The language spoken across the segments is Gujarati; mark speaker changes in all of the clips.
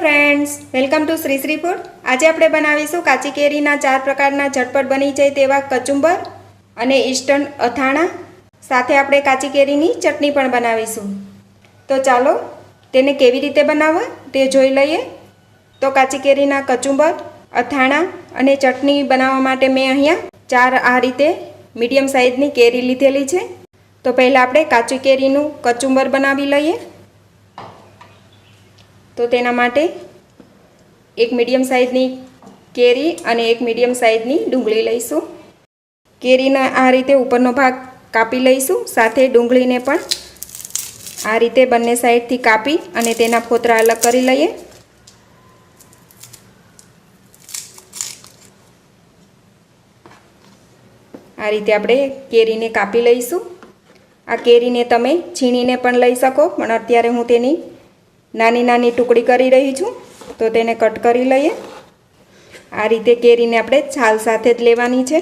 Speaker 1: Friends welcome to Shri Shri food આજે આપણે બનાવીશું કાચી કેરીના ચાર પ્રકારના ઝટપટ બની જાય તેવા કચુંબર અને ઇસ્ટર્ન અથાણા. સાથે આપણે કાચી કેરીની ચટણી પણ બનાવીશું. તો ચાલો, તેને કેવી રીતે બનાવવા તે જોઈ લઈએ. તો કાચી કેરીના કચુંબર, અથાણા અને ચટણી બનાવવા માટે મેં અહીંયા ચાર આ રીતે મીડિયમ સાઇઝની કેરી લીધેલી છે. તો પહેલાં આપણે કાચી કેરીનું કચુંબર બનાવી લઈએ. તો તેના માટે એક મીડિયમ સાઇઝની કેરી અને એક મીડિયમ સાઇઝની ડુંગળી લઈશું. કેરીના આ રીતે ઉપરનો ભાગ કાપી લઈશું, સાથે ડુંગળીને પણ આ રીતે બંને સાઈડથી કાપી અને તેના ફોતરા અલગ કરી લઈએ. આ રીતે આપણે કેરીને કાપી લઈશું. આ કેરીને તમે છીણીને પણ લઈ શકો, પણ અત્યારે હું તેની નાની નાની ટુકડી કરી રહી છું, તો તેને કટ કરી લઈએ. આ રીતે કેરીને આપણે છાલ સાથે જ લેવાની છે.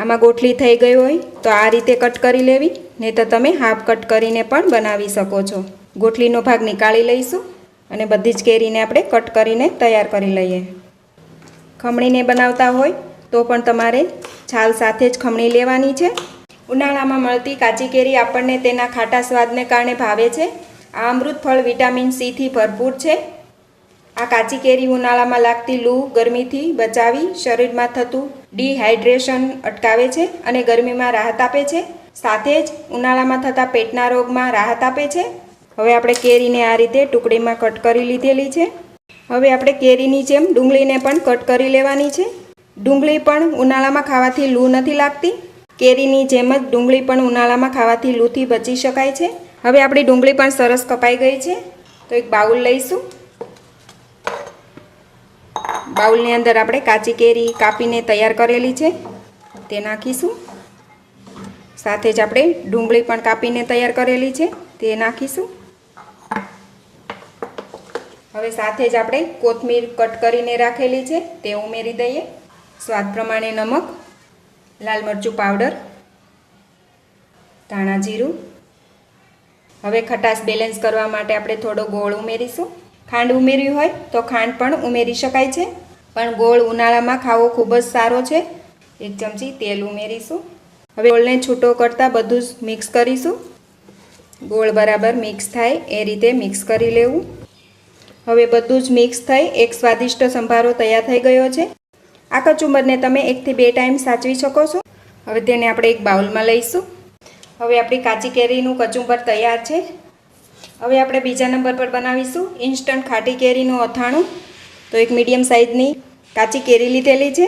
Speaker 1: આમાં ગોઠલી થઈ ગઈ હોય તો આ રીતે કટ કરી લેવી, નહીં તો તમે હાફ કટ કરીને પણ બનાવી શકો છો. ગોઠલીનો ભાગ નીકાળી લઈશું અને બધી જ કેરીને આપણે કટ કરીને તૈયાર કરી લઈએ. ખમણીને બનાવતા હોય તો પણ તમારે છાલ સાથે જ ખમણી લેવાની છે. ઉનાળામાં મળતી કાચી કેરી આપણને તેના ખાટા સ્વાદને કારણે ભાવે છે. આ અમૃત ફળ વિટામિન સીથી ભરપૂર છે. આ કાચી કેરી ઉનાળામાં લાગતી લૂ ગરમીથી બચાવી શરીરમાં થતું ડિહાઇડ્રેશન અટકાવે છે અને ગરમીમાં રાહત આપે છે. સાથે જ ઉનાળામાં થતા પેટના રોગમાં રાહત આપે છે. હવે આપણે કેરીને આ રીતે ટુકડીમાં કટ કરી લીધેલી છે. હવે આપણે કેરીની જેમ ડુંગળીને પણ કટ કરી લેવાની છે. ડુંગળી પણ ઉનાળામાં ખાવાથી લૂ નથી લાગતી. કેરીની જેમ જ ડુંગળી પણ ઉનાળામાં ખાવાથી લૂથી બચી શકાય છે. હવે આપણી ડુંગળી પણ સરસ કપાઈ ગઈ છે. તો એક બાઉલ લઈશું. બાઉલની અંદર આપણે કાચી કેરી કાપીને તૈયાર કરેલી છે. તે નાખીશું. સાથે જ આપણે ડુંગળી પણ કાપીને તૈયાર કરેલી છે. તે નાખીશું. હવે સાથે જ આપણે કોથમીર કટ કરીને રાખેલી છે. તે ઉમેરી દઈએ. સ્વાદ પ્રમાણે નમક, લાલ મરચું પાવડર, ધાણા જીરું હવે ખટાશ બેલેન્સ કરવા માટે આપણે થોડો ગોળ ઉમેરીશું. ખાંડ ઉમેર્યું હોય તો ખાંડ પણ ઉમેરી શકાય છે. પણ ગોળ ઉનાળામાં ખાવો ખૂબ જ સારો છે. એક ચમચી તેલ ઉમેરીશું. હવે ગોળને છૂટો કરતાં બધું જ મિક્સ કરીશું. ગોળ બરાબર મિક્સ થાય એ રીતે મિક્સ કરી લેવું. હવે બધું જ મિક્સ થઈ એક સ્વાદિષ્ટ સંભારો તૈયાર થઈ ગયો છે. આ કચુંબરને તમે એકથી બે ટાઈમ સાચવી શકો છો. હવે તેને આપણે એક બાઉલમાં લઈશું. હવે આપણી કાચી કેરીનું કચુંબર તૈયાર છે. હવે આપણે બીજા નંબર પર બનાવીશું ઇન્સ્ટન્ટ ખાટી કેરીનું અથાણું. તો એક મીડિયમ સાઇઝની કાચી કેરી લીધેલી છે.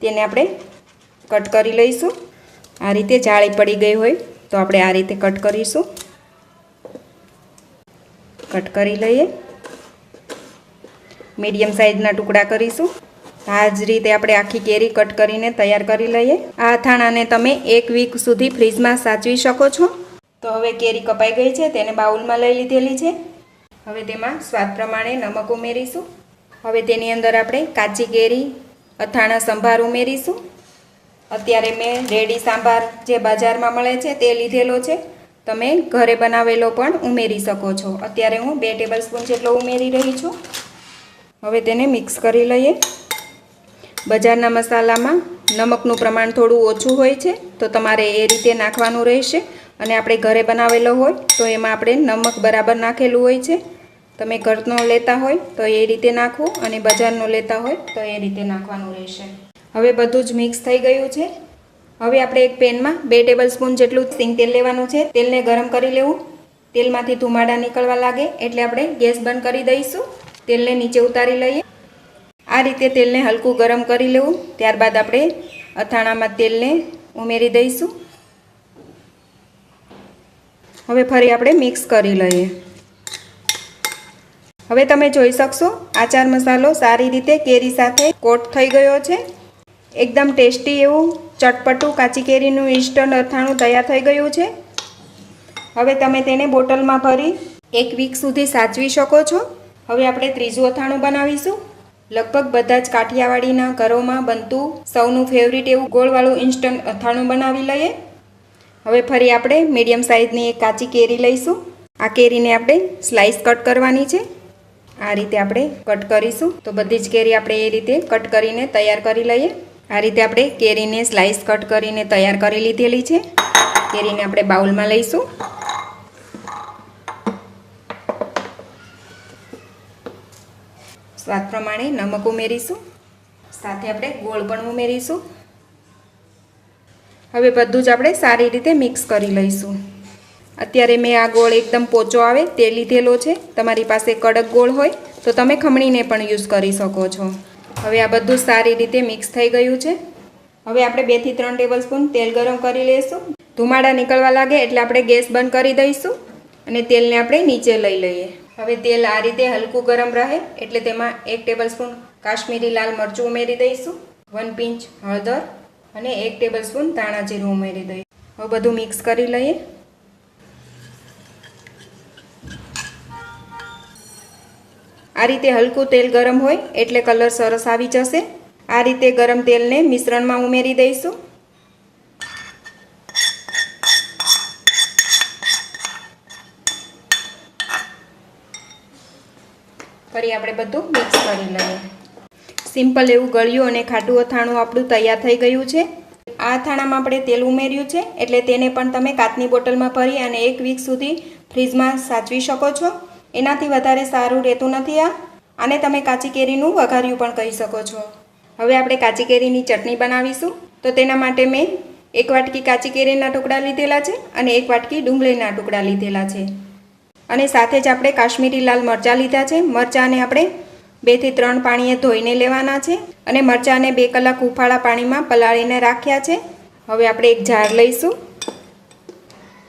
Speaker 1: તેને આપણે કટ કરી લઈશું. આ રીતે જાળી પડી ગઈ હોય તો આપણે આ રીતે કટ કરીશું. કટ કરી લઈએ. મીડિયમ સાઇઝના ટુકડા કરીશું. આ જ રીતે આપણે આખી કેરી કટ કરીને તૈયાર કરી લઈએ. આ અથાણાને તમે એક વીક સુધી ફ્રીજમાં સાચવી શકો છો. તો હવે કેરી કપાઈ ગઈ છે, તેને બાઉલમાં લઈ લીધેલી છે. હવે તેમાં સ્વાદ પ્રમાણે નમક ઉમેરીશું. હવે તેની અંદર આપણે કાચી કેરી, અથાણા સંભાર ઉમેરીશું. અત્યારે મેં રેડી સાંભાર જે બજારમાં મળે છે તે લીધેલો છે. તમે ઘરે બનાવેલો પણ ઉમેરી શકો છો. અત્યારે હું બે ટેબલ સ્પૂન જેટલો ઉમેરી રહી છું. હવે તેને મિક્સ કરી લઈએ. બજારના મસાલામાં નમકનું પ્રમાણ થોડું ઓછું હોય છે, તો તમારે એ રીતે નાખવાનું રહેશે. અને આપણે ઘરે બનાવેલો હોય, તો એમાં આપણે નમક બરાબર નાખેલું હોય છે. તમે ઘરનો લેતા હોય, તો એ રીતે નાખવું અને બજારનો લેતા હોય, તો એ રીતે નાખવાનું રહેશે. હવે બધું જ મિક્સ થઈ ગયું છે. હવે આપણે એક પેનમાં બે ટેબલ સ્પૂન જેટલું સિંગ તેલ લેવાનું છે. તેલને ગરમ કરી લેવું. તેલમાંથી ધુમાડા નીકળવા લાગે, એટલે આપણે ગેસ બંધ કરી દઈશું. તેલને નીચે ઉતારી લઈએ. આ રીતે તેલને હલકું ગરમ કરી લેવું. ત્યારબાદ આપણે અથાણામાં તેલને ઉમેરી દઈશું. હવે ફરી આપણે મિક્સ કરી લઈએ. હવે તમે જોઈ શકશો, આચાર મસાલો સારી રીતે કેરી સાથે કોટ થઈ ગયો છે. એકદમ ટેસ્ટી એવું ચટપટું કાચી કેરીનું ઇન્સ્ટન્ટ અથાણું તૈયાર થઈ ગયું છે. હવે તમે તેને બોટલમાં ભરી એક વીક સુધી સાચવી શકો છો. હવે આપણે ત્રીજું અથાણું બનાવીશું. લગભગ બધા જ કાઠિયાવાડીના ઘરોમાં બનતું સૌનું ફેવરિટ એવું ગોળવાળું ઇન્સ્ટન્ટ અથાણું બનાવી લઈએ. હવે ફરી આપણે મીડિયમ સાઇઝની એક કાચી કેરી લઈશું. આ કેરીને આપણે સ્લાઇસ કટ કરવાની છે. આ રીતે આપણે કટ કરીશું. તો બધી જ કેરી આપણે એ રીતે કટ કરીને તૈયાર કરી લઈએ. આ રીતે આપણે કેરીને સ્લાઇસ કટ કરીને તૈયાર કરી લીધેલી છે. કેરીને આપણે બાઉલમાં લઈશું. સ્વાદ પ્રમાણે નમક ઉમેરીશું. સાથે આપણે ગોળ પણ ઉમેરીશું. હવે બધું જ આપણે સારી રીતે મિક્સ કરી લઈશું. અત્યારે મેં આ ગોળ એકદમ પોચો આવે તે લીધેલો છે. તમારી પાસે કડક ગોળ હોય તો તમે ખમણીને પણ યુઝ કરી શકો છો. હવે આ બધું સારી રીતે મિક્સ થઈ ગયું છે. હવે આપણે બેથી ત્રણ ટેબલ સ્પૂન તેલ ગરમ કરી લઈશું ધુમાડા નીકળવા લાગે એટલે આપણે ગેસ બંધ કરી દઈશું અને તેલને આપણે નીચે લઈ લઈએ. હવે તેલ આ રીતે હલકું ગરમ રહે, એટલે તેમાં એક ટેબલ સ્પૂન કાશ્મીરી લાલ મરચું ઉમેરી દઈશું વન પિંચ હળદર અને એક ટેબલ સ્પૂન ધાણા જીરું ઉમેરી દઈશું. હવે બધું મિક્સ કરી લઈએ. આ રીતે હલકું તેલ ગરમ હોય, એટલે કલર સરસ આવી જશે. આ રીતે ગરમ તેલને મિશ્રણમાં ઉમેરી દઈશું. ફરી આપણે બધું મિક્સ કરી લઈએ. સિમ્પલ એવું ગળ્યું અને ખાટું અથાણું આપણું તૈયાર થઈ ગયું છે. આ અથાણામાં આપણે તેલ ઉમેર્યું છે, એટલે તેને પણ તમે કાચની બોટલમાં ભરી અને એક વીક સુધી ફ્રીજમાં સાચવી શકો છો. એનાથી વધારે સારું રહેતું નથી આ. આને તમે કાચી કેરીનું વઘાર્યું પણ કહી શકો છો. હવે આપણે કાચી કેરીની ચટણી બનાવીશું. તો તેના માટે મેં એક વાટકી કાચી કેરીના ટુકડા લીધેલા છે અને એક વાટકી ડુંગળીના ટુકડા લીધેલા છે. અને સાથે જ આપણે કાશ્મીરી લાલ મરચાં લીધા છે. મરચાંને આપણે બેથી ત્રણ પાણીએ ધોઈને લેવાના છે અને મરચાંને બે કલાક ઉફાળા પાણીમાં પલાળીને રાખ્યા છે. હવે આપણે એક જાર લઈશું.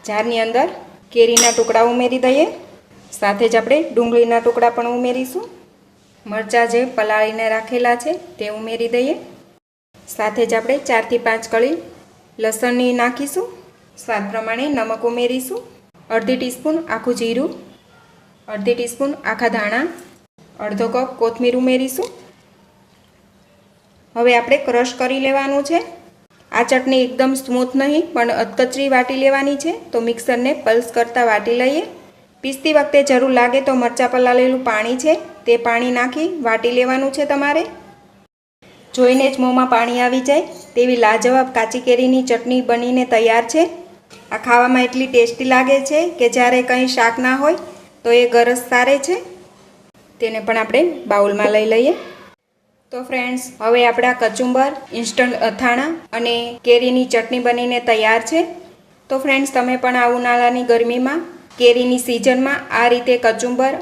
Speaker 1: જારની અંદર કેરીના ટુકડા ઉમેરી દઈએ. સાથે જ આપણે ડુંગળીના ટુકડા પણ ઉમેરીશું. મરચાં જે પલાળીને રાખેલા છે તે ઉમેરી દઈએ. સાથે જ આપણે ચારથી પાંચ કળી લસણની નાખીશું. સ્વાદ પ્રમાણે નમક ઉમેરીશું. અડધી ટીસ્પૂન આખું જીરું, અડધી ટીસ્પૂન આખા ધાણા, અડધો કપ કોથમીર ઉમેરીશું. હવે આપણે ક્રશ કરી લેવાનું છે. આ ચટણી એકદમ સ્મૂથ નહીં, પણ અધકચરી વાટી લેવાની છે, તો મિક્સરને પલ્સ કરતાં વાટી લઈએ. પીસતી વખતે જરૂર લાગે તો મરચાં પલાળેલું પાણી છે, તે પાણી નાખી વાટી લેવાનું છે તમારે. જોઈને જ મોંમાં પાણી આવી જાય, તેવી લાજવાબ કાચી કેરીની ચટણી બનીને તૈયાર છે. આ ખાવામાં એટલી ટેસ્ટી લાગે છે કે જ્યારે કંઈ શાક ના હોય, તો એ ગરસ સારે છે. તેને પણ આપણે બાઉલમાં લઈ લઈએ. તો ફ્રેન્ડ્સ, હવે આપણા કચુંબર, ઇન્સ્ટન્ટ અથાણા અને કેરીની ચટણી બનીને તૈયાર છે. તો ફ્રેન્ડ્સ, તમે પણ આ ઉનાળાની ગરમીમાં, કેરીની સિઝનમાં આ રીતે કચુંબર,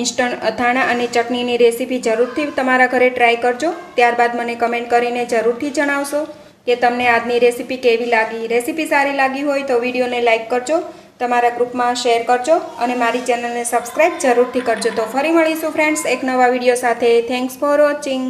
Speaker 1: ઇન્સ્ટન્ટ અથાણા અને ચટણીની રેસીપી જરૂરથી તમારા ઘરે ટ્રાય કરજો. ત્યારબાદ મને કમેન્ટ કરીને જરૂરથી જણાવશો. કે તમને આજની રેસીપી કેવી લાગી? રેસીપી સારી લાગી હોય તો વિડીયોને લાઇક કરજો, તમારા ગ્રુપમાં શેર કરજો અને મારી ચેનલને સબસ્ક્રાઈબ જરૂરથી કરજો. તો ફરી મળીશું, ફ્રેન્ડ્સ, એક નવા વીડિયો સાથે. Thanks for watching.